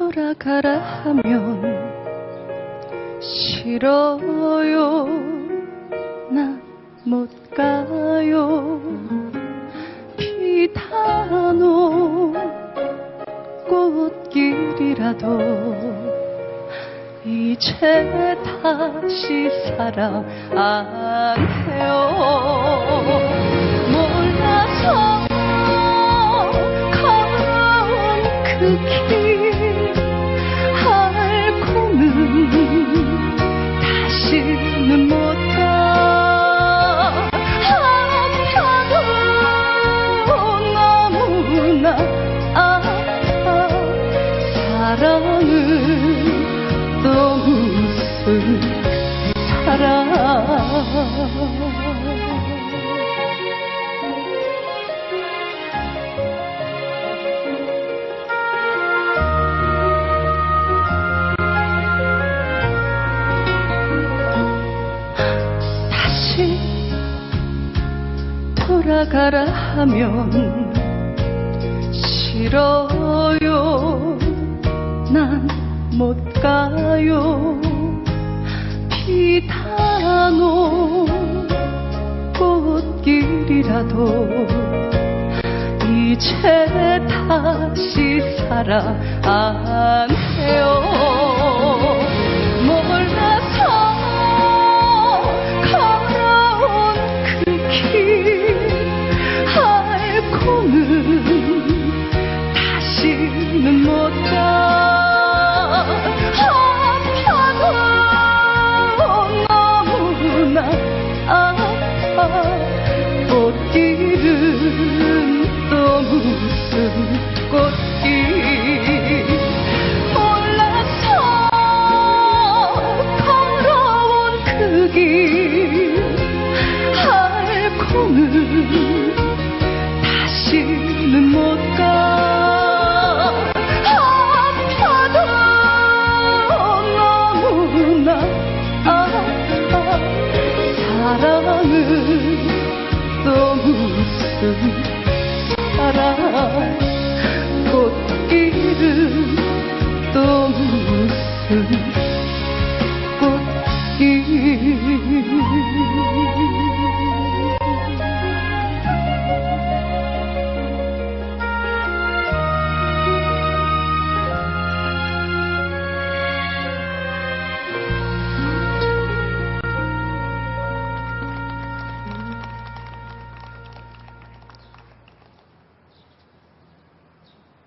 돌아가라 하면 싫어요. 나못 가요. 비단오 꽃길이라도 이제 다시 사랑 안 해요 돌아가라 하면 싫어요. 난 못 가요. 비단오 꽃길이라도 이제 다시 사랑 안 해요 다시는 못 가. 아파도 너무나 아파. 사랑은 또 무슨